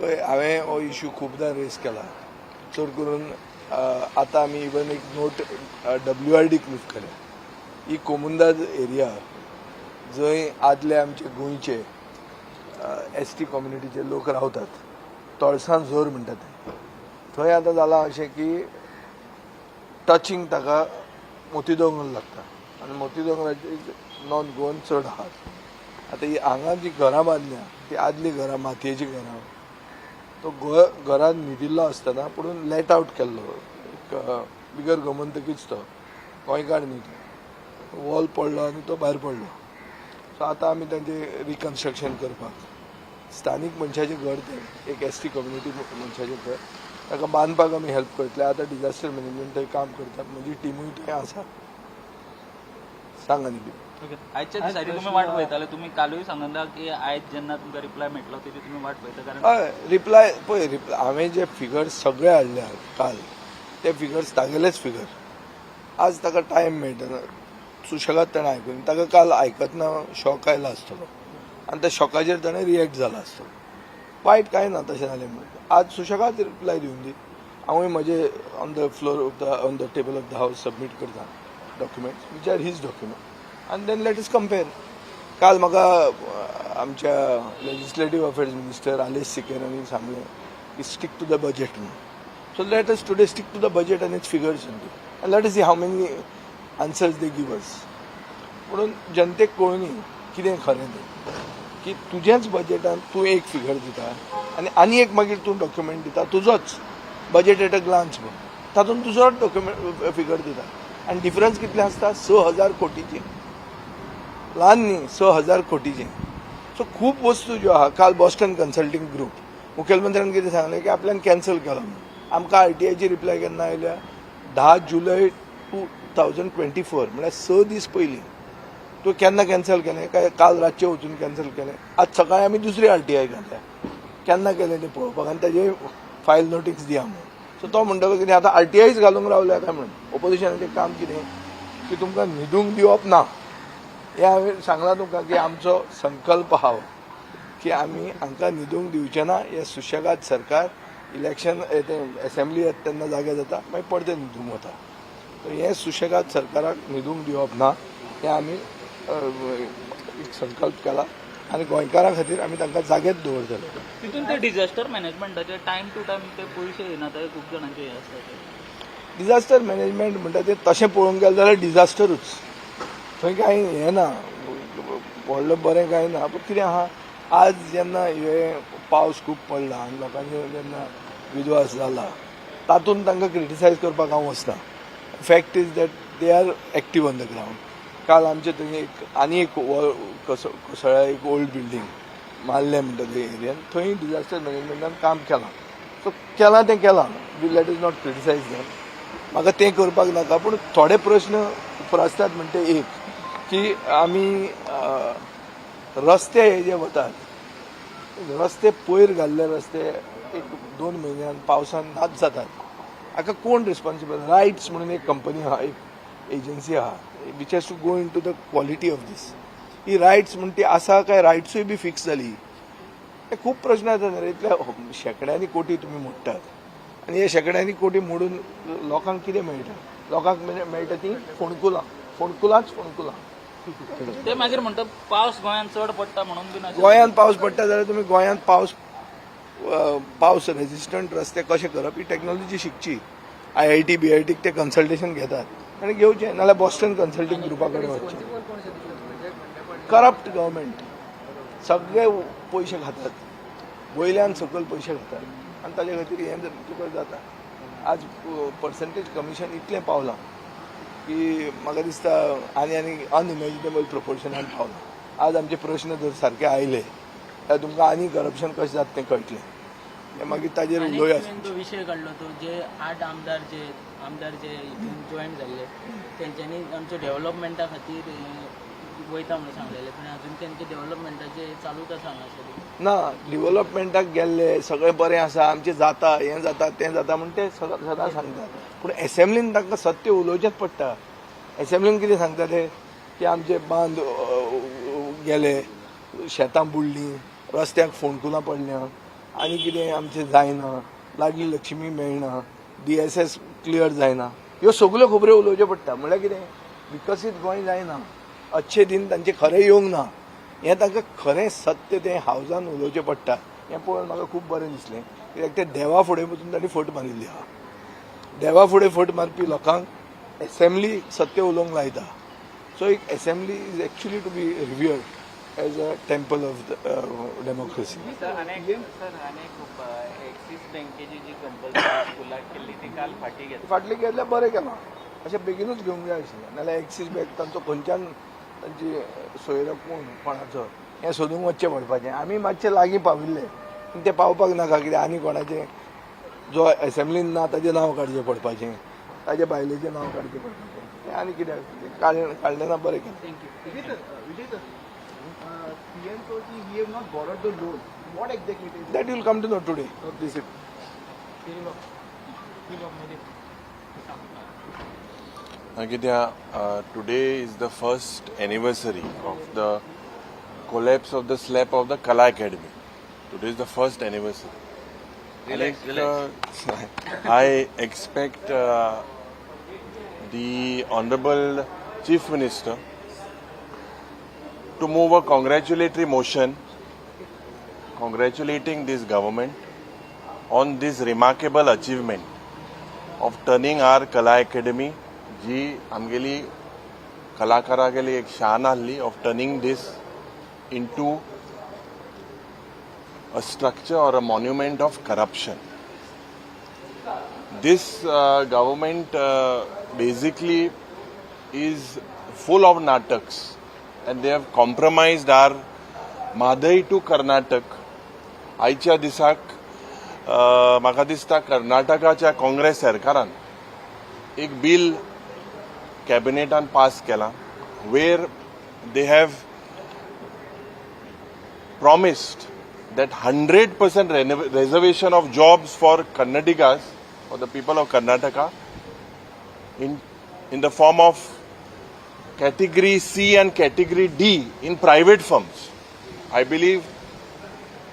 पळय हांवें हो इश्यू खुबदां रेज केला. चड करून आतां आमी इवन एक नोट डब्ल्यू आर डीक मूव केल्या ही कोमुंदाज एरिया जंय आदले आमचे गोंयचे एस टी कम्युनिटीचे लोक रावतात. तळसां झोर म्हणटात ते. थंय आतां जालां अशें की टचिंग ताका मोती दोंगर लागता. आनी मोती दोंगराची नॉन गोवन चड आहात आतां ही हांगा जी घरां बांदल्या ती आदली घरां मातयेची घरां तो घ घरांत न्हिदिल्लो आसतना पुणून लेट आवट केल्लो एक, बिगर गमंतकीच तो. गोंयकार न्ही तो वॉल पडलो आनी तो भायर पडलो. सो आतां आमी तांचें रिकन्स्ट्रक्शन करपाक. स्थानीक मनशाचें घर तें एक एस टी कम्युनिटी मनशाचें घर. ताका बांदपाक आमी हेल्प करतले. आतां डिजास्टर मॅनेजमेंट थंय काम करतात. म्हजी टिमूय थंय आसा. सांग आनी आयच्या दिसांनी तुम्ही वाट पळयताले तुम्ही कालूय सांगला की आयज जेन्ना तुमकां रिप्लाय मेळटलो तेजी तुम्ही वाट पळयता कारण हय रिप्लाय पळय रिप्लाय हांवें जे फिगर्स सगळे हाडले काल ते फिगर्स तागेलेच फिगर आज ताका टायम मेळटना सुशेगाद ताणें आयकून ताका काल आयकतना शॉक आयला आसतलो आनी त्या शॉकाचेर ताणें रिएक्ट जाला आसतलो वायट कांय ना तशें जालें म्हणून. आज सुशेगाद रिप्लाय दिवन दी. हांवूय म्हजे on the floor of the on the table of the house submit करता. Documents which are his document आनी देन लेट इज कम्पेर काल म्हाका आमच्या लेजिस्लेटीव अफेअर्स मिनिस्टर आलेश सिकेर हांणी सांगलें की स्टीक टू द बजेट म्हणून. So let us today stick to the budget आनी its figures and let us see how many answers they give us म्हणून जनतेक कळुनी कितें खरें तें. की तुजेंच बजेटान तूं एक फिगर दिता आनी आनी एक मागीर तूं डॉक्युमेंट दिता तुजोच बजेट एट अ ग्लान्स म्हणून तातूंत तुजोच डॉक्युमेंट फिगर दिता. आनी डिफरन्स कितलें आसता? स हजार कोटीची. ल्हान न्ही स हजार कोटीचें सो खूब वस्तू ज्यो आहा काल बॉस्टन कन्सल्टींग ग्रुप मुखेलमंत्र्यान कितें सांगलें की आपल्यान कॅन्सल केलो. आमकां आर टी आयची रिप्लाय केन्ना आयल्या? धा जुलय टू थावजंड ट्वेंटी फोर म्हळ्यार स दीस पयलीं. तूं केन्ना कॅन्सल केलें? काय काल रातचें वचून कॅन्सल केलें? आज सकाळीं आमी दुसरी आर टी आय घातल्या. केन्ना केलें तें पळोवपाक? आनी ताजे फायल नोटीस दिया म्हणून. सो तो म्हणटलो कितें आतां आर टी आयच घालूंक रावल्या काय म्हणून? ओपोजिशनाचें काम कितें? की तुमकां न्हिदूंक दिवप ना. हे हांवें सांगलां तुमकां की आमचो संकल्प हो, की आमी हांकां न्हिदूंक दिवचें ना हें सुशेगाद सरकार इलेक्शन तें एसेंब्ली येता तेन्ना जागे जाता मागीर परते न्हिदूंक वता हें सुशेगाद सरकाराक न्हिदूंक दिवप ना हें आमी संकल्प केला आनी गोंयकारां खातीर आमी तांकां जागेच दवरतले. तितून ते डिझास्टर मॅनेजमेंटाचे टायम टू टायम ते पयशे येना ते खूब जाणांचे हे आसता. डिजास्टर मॅनेजमेंट म्हणटा तें तशें पळोवंक गेलें जाल्यार डिजास्टरूच थंय कांय हें ना व्हडलें बरें कांय ना. पूण कितें आहा आज जेन्ना हे पावस खूब पडला आनी लोकांचे जेन्ना विद्वास जाला तातूंत तांकां क्रिटिसायज करपाक हांव वचना fact is that they are active on the ground काल आमचे थंय एक आनी एक व- कोसळ्या एक ओल्ड बिल्डींग मारलें म्हणटा ते एरियान थंय डिजास्टर मॅनेजमेंटान काम केलां. सो केलां तें केलां. We let us not criticise them म्हाका तें करपाक नाका पूण थोडे प्रश्न उपरासतात म्हणटा एक. की आमी रस्ते हे जे वतात रस्ते पयर घाल्ले रस्ते एक दोन म्हयन्यान पावसान नाच जातात. हाका कोण रिस्पॉन्सिबल रायट्स म्हणून एक कंपनी आहा एक एजन्सी आहा which has to go into the quality of this he writes म्हण ती आसा काय रायट्सूय बी फिक्स जाली हे खूब प्रश्न येतात रे. इतल्या शेकड्यांनी कोटी तुमी मोडटात आनी हे शेकड्यांनी कोटी मोडून लोकांक कितें मेळटा लोकांक मेळटा ती फोणकुलां. फोणकुलांच फोणकुलां. ते मागीर म्हणटा पावस गोंयांत चड पडटा म्हणून बी अशें गोंयांत पावस पडटा जाल्यार तुमी गोंयांत पावस अ, पावस रेजिस्टंट रस्ते कशे करप ही technology शिकची. I I T B I टीक ते कन्सल्टेशन घेतात. आनी घेवचें नाल्यार बॉस्टन कन्सल्टिंग ग्रुपा कडेन वचचे. करप्ट गव्हर्मेंट सगळे पयशे खातात. वयल्यान सकयल पयशे खातात. आनी ताचे खातीर हें जर तुका जाता. आज पर्संटेज कमिशन इतलें पावलां. की म्हाका दिसता आनी आनी अनइमॅजिनेबल प्रोपोर्शनान पावलां आज आमचे प्रश्न जर सारके आयले जाल्यार तुमकां आनी करप्शन कशें जाता तें कळटलें मागीर ताजेर उलोवया तो विशय काडलो तो जे आठ आमदार जे आमदार जे जॉईन जाल्ले तेंच्यांनी आमच्या डेव्हलपमेंटा खातीर वयता सांगलेले पण अजून डेव्हलपमेंटाचे चालूच आसा हांगासर ना डेव्हलपमेंटाक गेल्ले सगळें बरें आसा आमचें जाता हें जाता तें जाता म्हण ते सदां सांगतात. पूण एसेंब्लीन तांकां सत्य उलोवचेंच पडटा एसेंब्लीन कितें सांगता ते की आमचे बांद गेले शेतां बुडलीं रस्त्याक फोणकुलां पडल्या आनी कितें आमचें जायना लागीं लक्ष्मी मेळना डी एस एस क्लियर जायना. ह्यो सगल्यो खबऱ्यो उलोवच्यो पडटा. म्हळ्यार कितें? विकसीत गोंय जायना. अच्छे दिन तांचे खरें येवंक ना. हें तांकां खरें सत्य तें हावजान उलोवचें पडटा. हें पळोवन म्हाका खूब बरें दिसलें. कित्याक ते देवा फुडें वचून तांणी फट मारिल्ली आहा देवा फुडें फट मारपी लोकांक एसेंब्ली सत्य उलोवंक लायता. सो एक assembly is actually to be revered as a temple of democracy फाटले गेल्यार बरें केलां. अशें बेगीनूच घेवंक जाय आशिल्लें नाल्यार एक्सीस बँक तांचो खंयच्यान सोयरो कोण कोणाचो हें सोदूंक वचचें पडपाचें आमी मातशें लागीं पाविल्ले. तें पावपाक नाका कितें आनी कोणाचें? जो एसेंब्लीन ना ताचें नांव काडचें पडपाचें. ताचे बायलेचें नांव काडचें पडपाचें. तें आनी कितें काडलें काडलें ना बरें केलें? That will come to know today this Agitya, uh, today is the first anniversary of the collapse of the slab of the Kala Academy. Today is the first anniversary. Relax, I, think, uh, I expect uh, the Honorable Chief Minister to move a congratulatory motion congratulating this government on this remarkable achievement of turning our Kala Academy जी आमगेली कलाकारागेली एक शान आसली of turning this into a structure or a monument of corruption this government basically is full of नाटक्स and they have compromise our Mhadei to Karnataka आयच्या दिसाक म्हाका दिसता कर्नाटकाच्या काँग्रेस सरकारान एक बील कॅबिनेटान पास केला where they have promised that 100% reservation of jobs for Kannadigas, for the people of Karnataka, in, in the form of category C and category D in private firms. I believe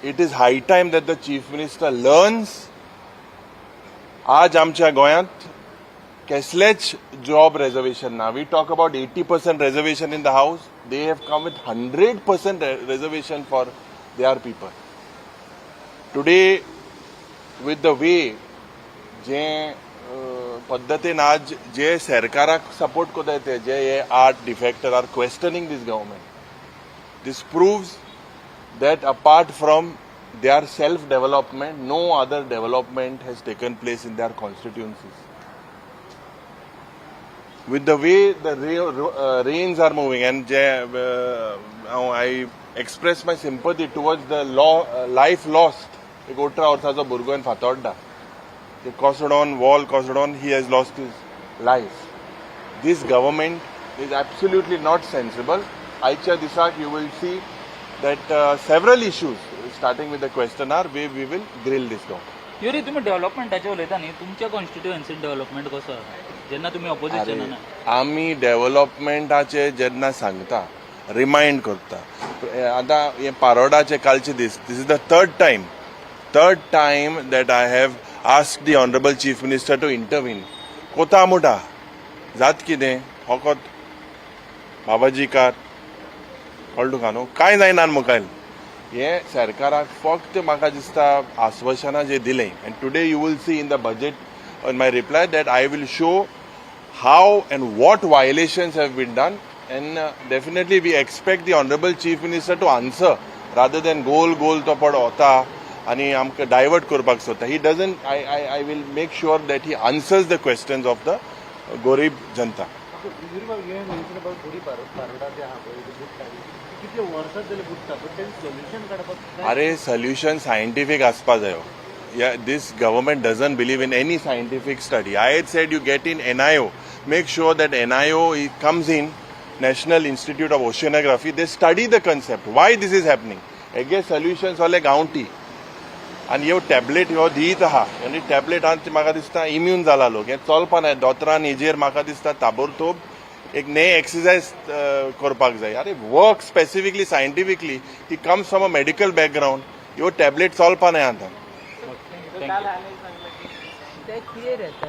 it is high time that the chief minister learns आज आमच्या गोंयांत कसलेच job reservation ना. We talk about eighty percent reservation in the house they have come with hundred percent reservation for they are people today with the way जे अ, पद्दतीन आज जे सरकाराक सपोर्ट कोताय ते जे हे art defector are questioning this government this proves that apart from their self development, no other development has taken place in their constituencies. With the way the ra- uh, rains are moving, and uh, now I express my sympathy towards the law, uh, life lost. एक अठरा वर्साचो भुरगो in Fatorda ते कोसडोन wall कोसडोन he has lost his life this government is absolutely not sensible. Aicha Disak, you will see that uh, several issues, starting with the question are, we, we will grill this government. Yuri तुम्ही डेव्हलपमेंटाचे उलयता न्ही तुमच्या कॉन्स्टिट्युएन्सीन development कसो जेन्ना तुम्ही opposition अरे, आमी डेव्हलपमेंटाचे जेन्ना सांगता रिमाइंड करता. आतां हे पारोडाचे कालचे दीस this is the third time third time that I have ask the honourable chief minister to intervene कोता मुटा जात कितें फकत बाबाजी कार कळ्ळें तुका न्हू कांय जायना मुखायल हे सरकाराक फक्त म्हाका दिसता आश्वासनां जे दिलें. And today you will see in the budget in my reply that I will show how and what violations have been done and definitely we expect the honourable chief minister to answer rather than गोल गोल तो पड होता आणि आमकां divert करपाक सोदता he doesn't I I I will make sure that he answers the questions of the गरीब जनता So, सोल्युशन काडपाक अरे सोल्युशन सायंटिफीक आसपा जायो या this government doesn't believe in any scientific study I had said you get in NIO make sure that NIO comes in national institute of oceanography they study the concept why this is happening हेगे solutions वाले गांवठी आनी ह्यो tablet ह्यो दीत आहा आनी टॅबलेटांत म्हाका दिसता इम्यून जाला लोक हें चलपा ना दोतरान हेजेर म्हाका दिसता ताबडतोब एक नये एक्सरसाइज करपाक जाय अरे work specifically scientifically he comes from a medical background ह्यो टॅबलेट चलपा नाही आता तो ते क्लियर येतं